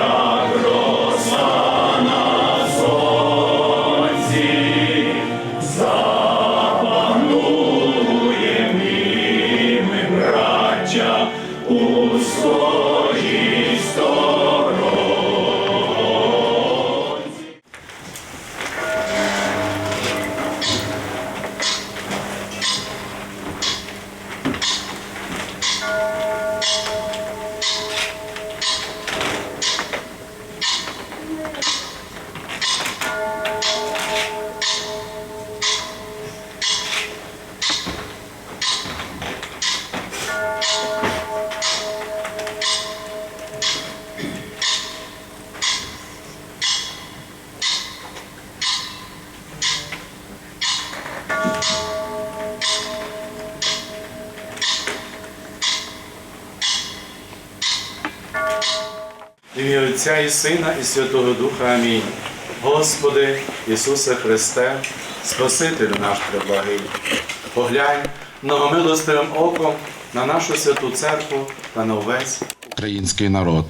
Hallelujah. Ім'я Отця і Сина, і Святого Духа. Амінь. Господи, Ісусе Христе, Спасителю наш преблагий, поглянь многомилостивим оком на нашу святу церкву та на увесь український народ.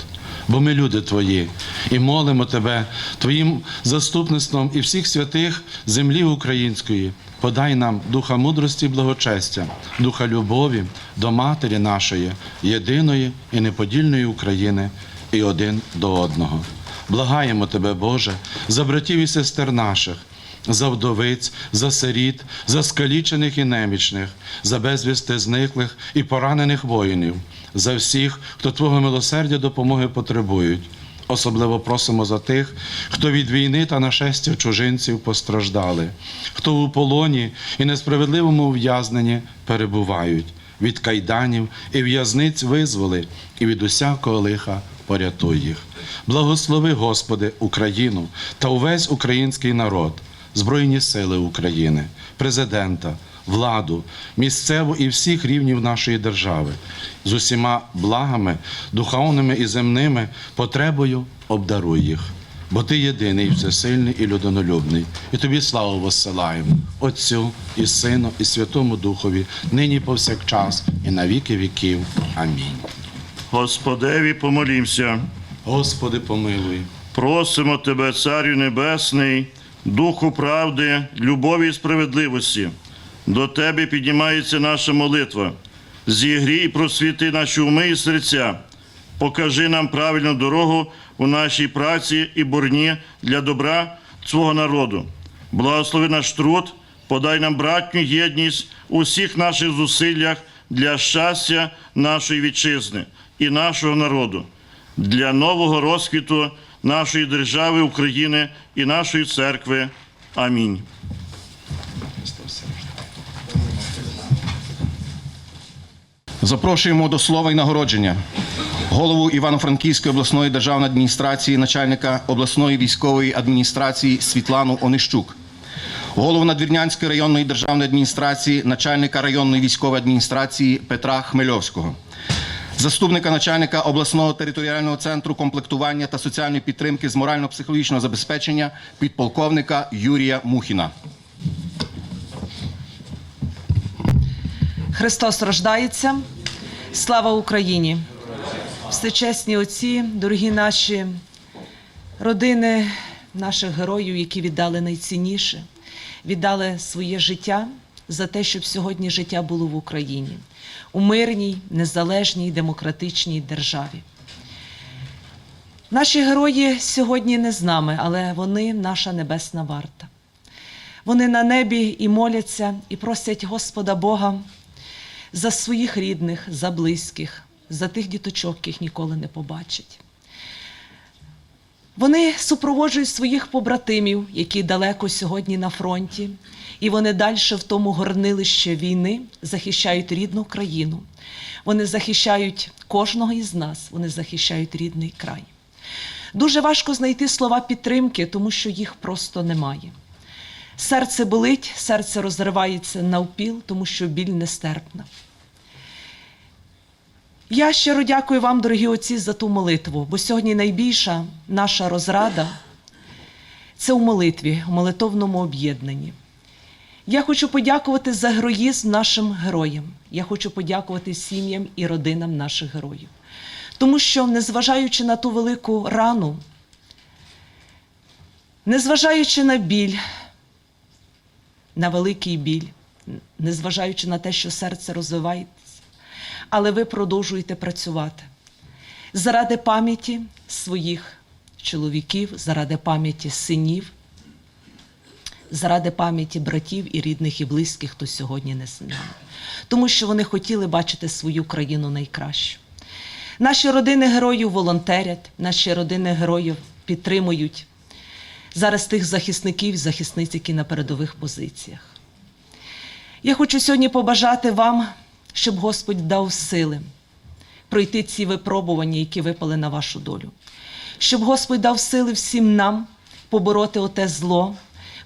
Бо ми люди Твої і молимо Тебе Твоїм заступництвом і всіх святих землі української. Подай нам духа мудрості і благочестя, духа любові до Матері нашої, єдиної і неподільної України і один до одного. Благаємо Тебе, Боже, за братів і сестер наших, за вдовиць, за сиріт, за скалічених і немічних, за безвісти зниклих і поранених воїнів, за всіх, хто Твого милосердя допомоги потребують. Особливо просимо за тих, хто від війни та нашестя чужинців постраждали, хто у полоні і несправедливому ув'язненні перебувають, від кайданів і в'язниць визволи, і від усякого лиха порятуй їх. Благослови, Господи, Україну та увесь український народ, Збройні сили України, президента, владу, місцеву і всіх рівнів нашої держави з усіма благами, духовними і земними потребою обдаруй їх. Бо ти єдиний, всесильний і людинолюбний, і тобі славу воссилаємо, Отцю і Сину, і Святому Духові, нині повсякчас, і на віки віків. Амінь. Господеві помолімся. Господи, помилуй. Просимо Тебе, Царю Небесний, Духу правди, любові і справедливості. До Тебе піднімається наша молитва. Зігрій і просвіти наші уми і серця. Покажи нам правильну дорогу у нашій праці і борні для добра свого народу. Благослови наш труд, подай нам братню єдність у всіх наших зусиллях для щастя нашої вітчизни і нашого народу для нового розквіту нашої держави України і нашої церкви. Амінь. Запрошуємо до слова і нагородження голову Івано-Франківської обласної державної адміністрації, начальника обласної військової адміністрації Світлану Онищук, голову Надвірнянської районної державної адміністрації, начальника районної військової адміністрації Петра Хмельовського, заступника начальника обласного територіального центру комплектування та соціальної підтримки з морально-психологічного забезпечення підполковника Юрія Мухіна. Христос рождається. Слава Україні! Всечесні отці, дорогі наші родини, наших героїв, які віддали найцінніше, віддали своє життя за те, щоб сьогодні життя було в Україні, у мирній, незалежній, демократичній державі. Наші герої сьогодні не з нами, але вони наша небесна варта. Вони на небі і моляться, і просять Господа Бога за своїх рідних, за близьких, за тих діточок, яких ніколи не побачать. Вони супроводжують своїх побратимів, які далеко сьогодні на фронті, і вони далі в тому горнилищі війни захищають рідну країну. Вони захищають кожного із нас, вони захищають рідний край. Дуже важко знайти слова підтримки, тому що їх просто немає. Серце болить, серце розривається навпіл, тому що біль нестерпна. Я щиро дякую вам, дорогі отці, за ту молитву, бо сьогодні найбільша наша розрада це у молитві, у молитовному об'єднанні. Я хочу подякувати за героїзм нашим героям. Я хочу подякувати сім'ям і родинам наших героїв. Тому що, незважаючи на ту велику рану, незважаючи на біль, на великий біль, незважаючи на те, що серце розвивається, але ви продовжуєте працювати заради пам'яті своїх чоловіків, заради пам'яті синів, заради пам'яті братів і рідних і близьких, хто сьогодні не з нами. Тому що вони хотіли бачити свою країну найкращу. Наші родини героїв волонтерять, наші родини героїв підтримують зараз тих захисників захисниць, які на передових позиціях. Я хочу сьогодні побажати вам, щоб Господь дав сили пройти ці випробування, які випали на вашу долю. Щоб Господь дав сили всім нам побороти оте зло,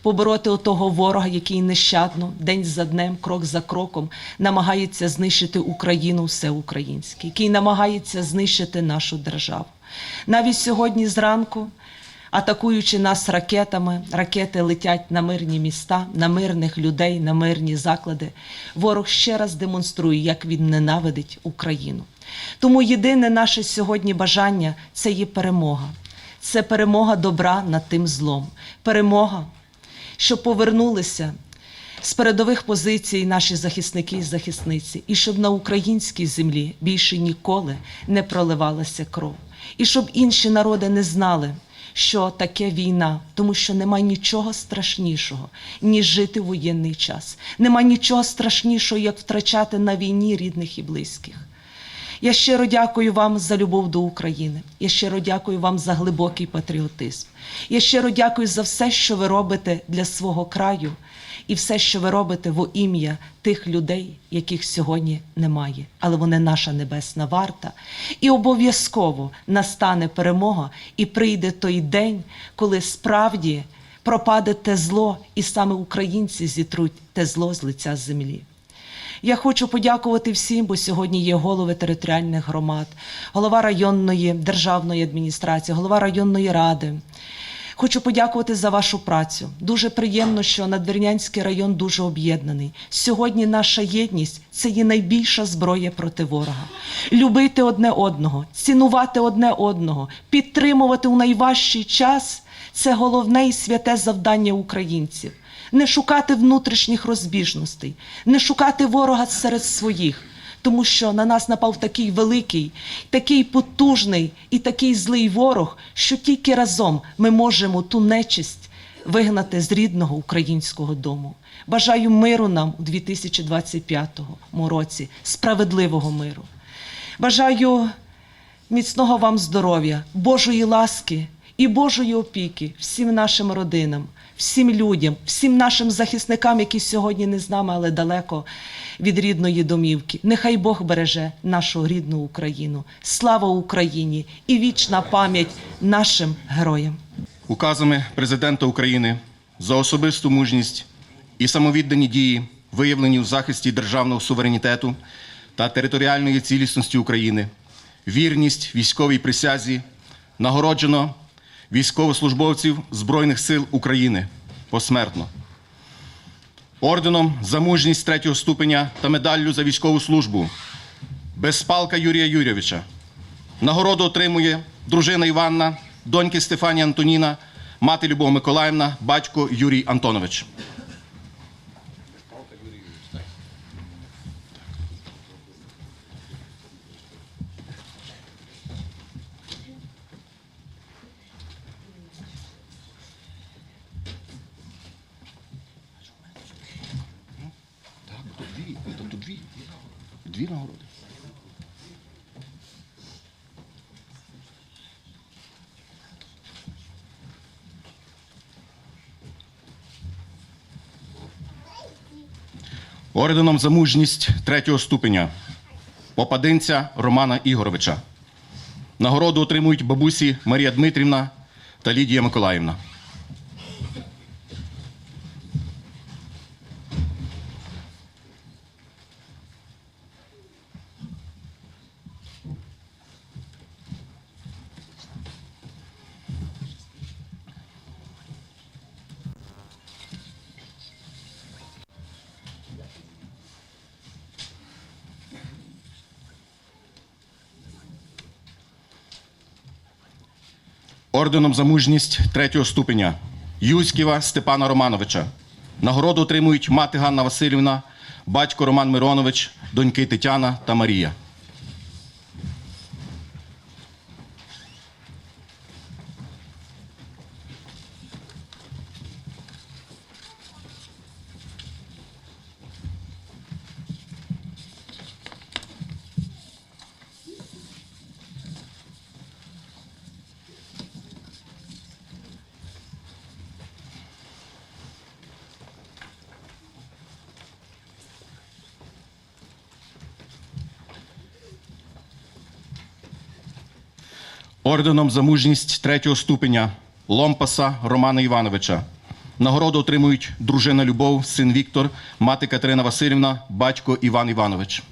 побороти отого ворога, який нещадно, день за днем, крок за кроком, намагається знищити Україну все українське, який намагається знищити нашу державу. Навіть сьогодні зранку атакуючи нас ракетами, ракети летять на мирні міста, на мирних людей, на мирні заклади. Ворог ще раз демонструє, як він ненавидить Україну. Тому єдине наше сьогодні бажання це є перемога. Це перемога добра над тим злом. Перемога, щоб повернулися з передових позицій наші захисники і захисниці, і щоб на українській землі більше ніколи не проливалася кров, і щоб інші народи не знали, що таке війна, тому що нема нічого страшнішого, ніж жити в воєнний час. Нема нічого страшнішого, як втрачати на війні рідних і близьких. Я щиро дякую вам за любов до України. Я щиро дякую вам за глибокий патріотизм. Я щиро дякую за все, що ви робите для свого краю, і все, що ви робите во ім'я тих людей, яких сьогодні немає. Але вони наша небесна варта. І обов'язково настане перемога, і прийде той день, коли справді пропаде те зло, і саме українці зітруть те зло з лиця землі. Я хочу подякувати всім, бо сьогодні є голови територіальних громад, голова районної державної адміністрації, голова районної ради. Хочу подякувати за вашу працю. Дуже приємно, що Надвірнянський район дуже об'єднаний. Сьогодні наша єдність це є найбільша зброя проти ворога. Любити одне одного, цінувати одне одного, підтримувати у найважчий час це головне і святе завдання українців не шукати внутрішніх розбіжностей, не шукати ворога серед своїх, тому що на нас напав такий великий, такий потужний і такий злий ворог, що тільки разом ми можемо ту нечисть вигнати з рідного українського дому. Бажаю миру нам у 2025 році, справедливого миру. Бажаю міцного вам здоров'я, Божої ласки і Божої опіки всім нашим родинам, всім людям, всім нашим захисникам, які сьогодні не з нами, але далеко від рідної домівки. Нехай Бог береже нашу рідну Україну. Слава Україні і вічна пам'ять нашим героям. Указами президента України за особисту мужність і самовіддані дії, виявлені у захисті державного суверенітету та територіальної цілісності України, вірність військовій присязі, нагороджено військовослужбовців Збройних сил України посмертно. Орденом за мужність третього ступеня та медаллю за військову службу Безпалка Юрія Юрійовича. Нагороду отримує дружина Іванна, доньки Стефанія Антоніна, мати Любов Миколаївна, батько Юрій Антонович. Так, тут дві, тут дві. Дві нагороди. Орденом за мужність третього ступеня попадинця Романа Ігоровича. Нагороду отримують бабусі Марія Дмитрівна та Лідія Миколаївна. Орденом за мужність третього ступеня Юськіва Степана Романовича. Нагороду отримують мати Ганна Васильівна, батько Роман Миронович, доньки Тетяна та Марія. Орденом за мужність третього ступеня Ломпаса Романа Івановича. Нагороду отримують дружина Любов, син Віктор, мати Катерина Васильівна, батько Іван Іванович.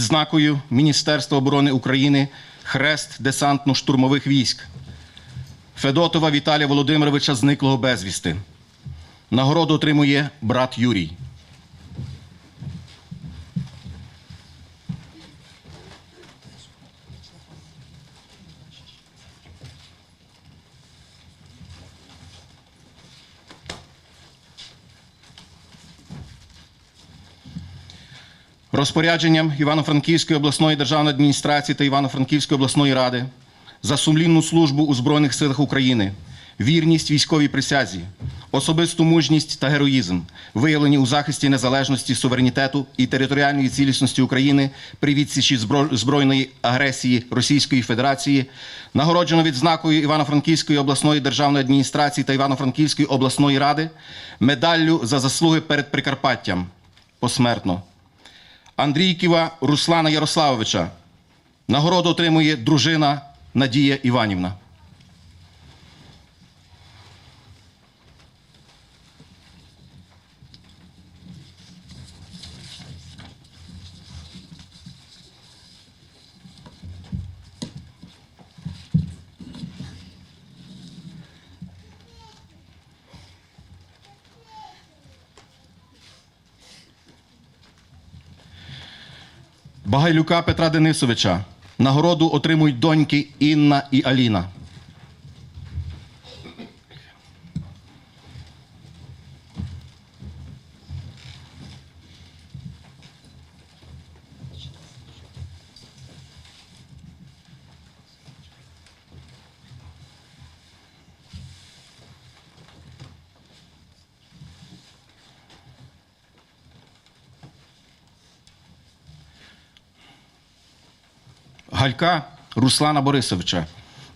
Відзнакою Міністерства оборони України Хрест десантно-штурмових військ. Федотова Віталія Володимировича зниклого безвісти. Нагороду отримує брат Юрій. Розпорядженням Івано-Франківської обласної державної адміністрації та Івано-Франківської обласної ради за сумлінну службу у Збройних силах України, вірність військовій присязі, особисту мужність та героїзм, виявлені у захисті незалежності, суверенітету і територіальної цілісності України при відсічі збройної агресії Російської Федерації, нагороджено відзнакою Івано-Франківської обласної державної адміністрації та Івано-Франківської обласної ради медаллю за заслуги перед Прикарпаттям посмертно. Андрійківа Руслана Ярославовича. Нагороду отримує дружина Надія Іванівна. Багайлюка Петра Денисовича. Нагороду отримують доньки Інна і Аліна. Галька Руслана Борисовича.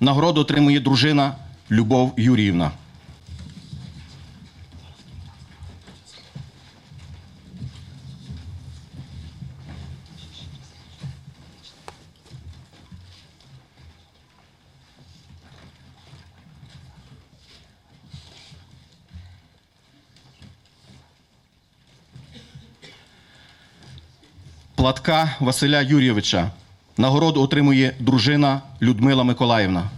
Нагороду отримує дружина Любов Юріївна. Платка Василя Юрійовича. Нагороду отримує дружина Людмила Миколаївна.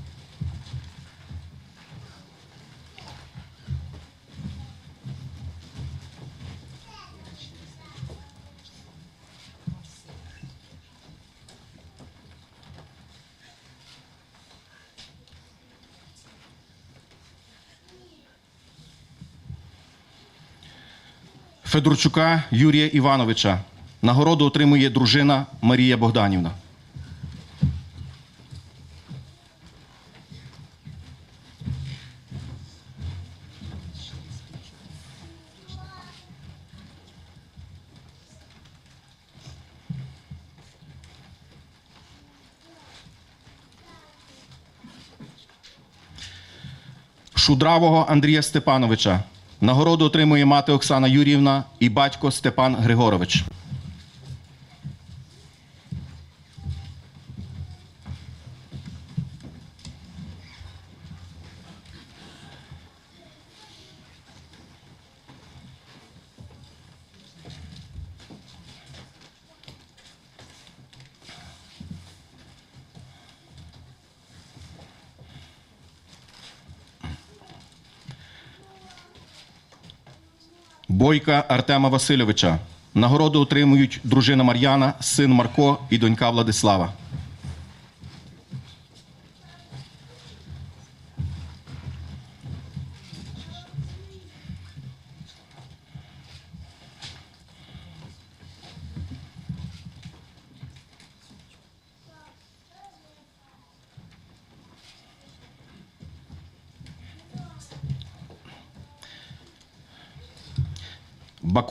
Федорчука Юрія Івановича. Нагороду отримує дружина Марія Богданівна. Шудравого Андрія Степановича. Нагороду отримує мати Оксана Юріївна і батько Степан Григорович. Бойка Артема Васильовича. Нагороду отримують дружина Мар'яна, син Марко і донька Владислава.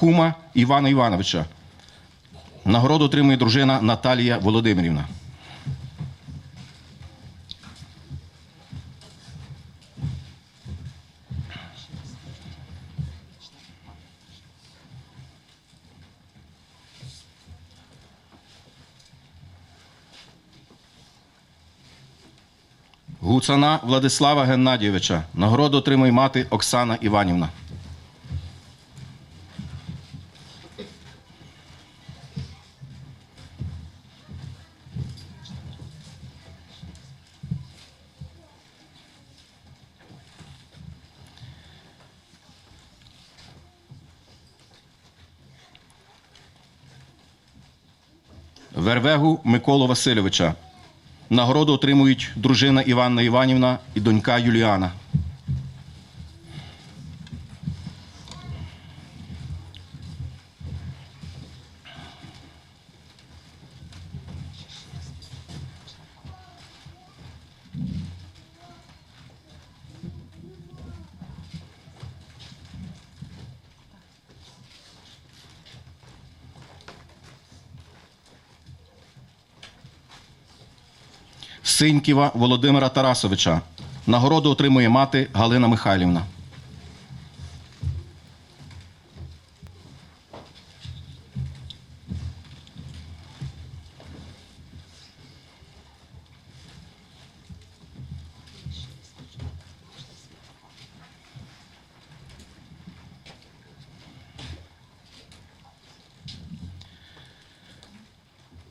Бакума Івана Івановича. Нагороду отримує дружина Наталія Володимирівна. Гуцана Владислава Геннадійовича. Нагороду отримує мати Оксана Іванівна. Миколу Васильовича. Нагороду отримують дружина Іванна Іванівна і донька Юліана. Синьківа Володимира Тарасовича. Нагороду отримує мати Галина Михайлівна.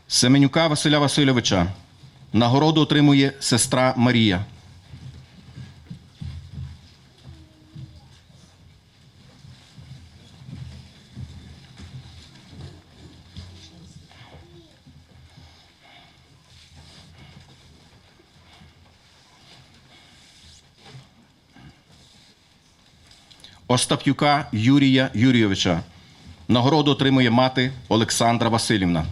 Семенюка Василя Васильовича. Нагороду отримує сестра Марія. Остап'юка Юрія Юрійовича. Нагороду отримує мати Олександра Васильівна.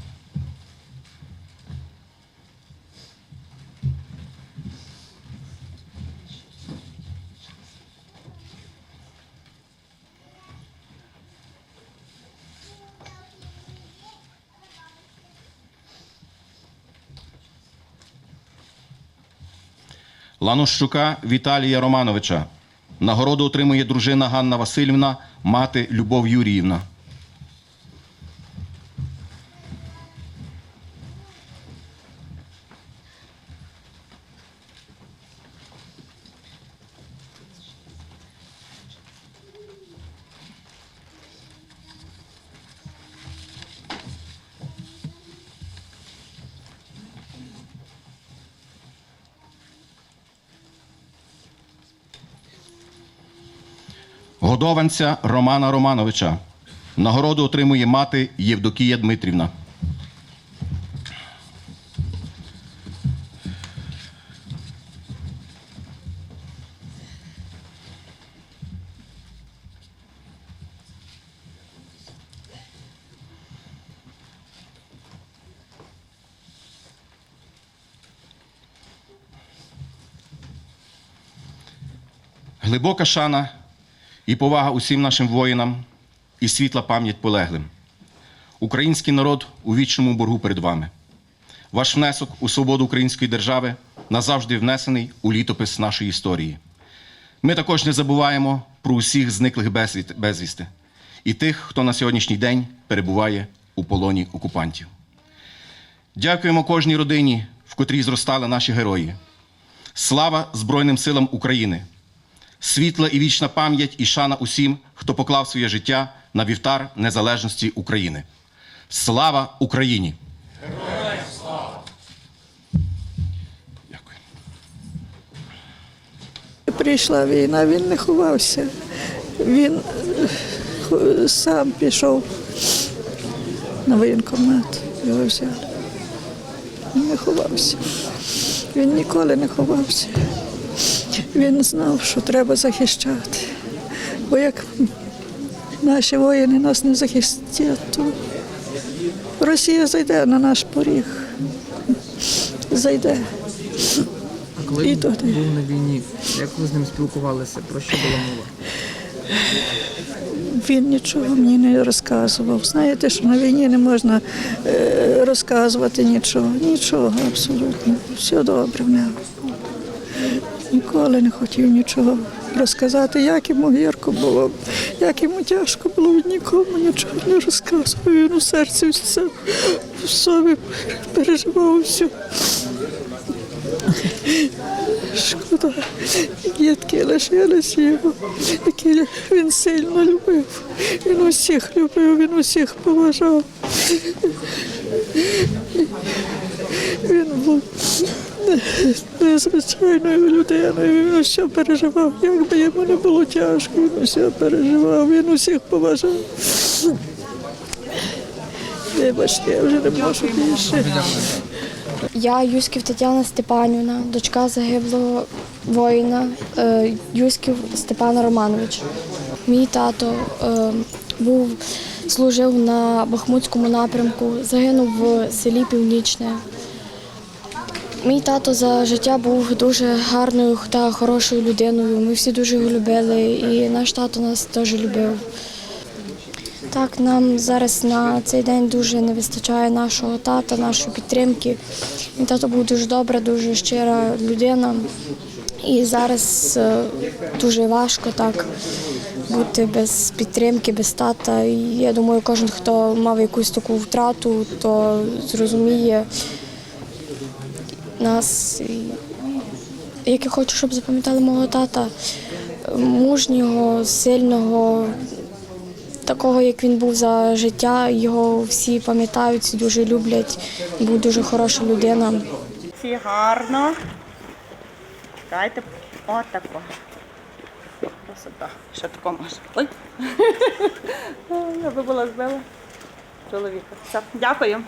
Ланощука Віталія Романовича. Нагороду отримує дружина Ганна Васильівна, мати Любов Юріївна. Годованця Романа Романовича. Нагороду отримує мати Євдокія Дмитрівна. Глибока шана і повага усім нашим воїнам і світла пам'ять полеглим. Український народ у вічному боргу перед вами. Ваш внесок у свободу української держави назавжди внесений у літопис нашої історії. Ми також не забуваємо про усіх зниклих безвісти і тих, хто на сьогоднішній день перебуває у полоні окупантів. Дякуємо кожній родині, в котрій зростали наші герої. Слава Збройним силам України! Світла і вічна пам'ять і шана усім, хто поклав своє життя на вівтар незалежності України. Слава Україні! Героям слава! Прийшла війна, він не ховався. Він е, сам пішов на воєнкомат, його взяли. Він не ховався. Він ніколи не ховався. Він знав, що треба захищати. Бо як наші воїни нас не захистять, то Росія зайде на наш поріг. Зайде. А коли І він туди. був на війні, як ви з ним спілкувалися? Про що була мова? він нічого мені не розказував. Знаєте, що на війні не можна е, розказувати нічого. Нічого абсолютно. Все добре в нього. Ніколи не хотів нічого розказати, як йому гірко було, як йому тяжко було, нікому нічого не розказував. Він у серці все в собі переживав все. Шкода, дітки лишились його, які він сильно любив. Він усіх любив, він усіх поважав. Він був незвичайною людиною, він переживав. Як йому не було тяжко, він усе переживав, він усіх поважав. Вибачте, я вже не можу більше. Я Юськів Тетяна Степанівна, дочка загиблого воїна е, Юськів Степана Романовича. Мій тато е, був, служив на Бахмутському напрямку, загинув в селі Північне. Мій тато за життя був дуже гарною та хорошою людиною. Ми всі дуже його любили, і наш тато нас теж любив. Так, нам зараз на цей день дуже не вистачає нашого тата, нашої підтримки. Мій тато був дуже добра, дуже щира людина. І зараз е, дуже важко так бути без підтримки, без тата. І я думаю, кожен, хто мав якусь таку втрату, то зрозуміє нас. Як я хочу, щоб запам'ятали мого тата, мужнього, сильного, такого, як він був за життя, його всі пам'ятають, дуже люблять. Був дуже хороша людина. Всі гарно. Дайте отако. Красота. Що тако може? Ой. Я би була збила чоловіка. Все, дякую.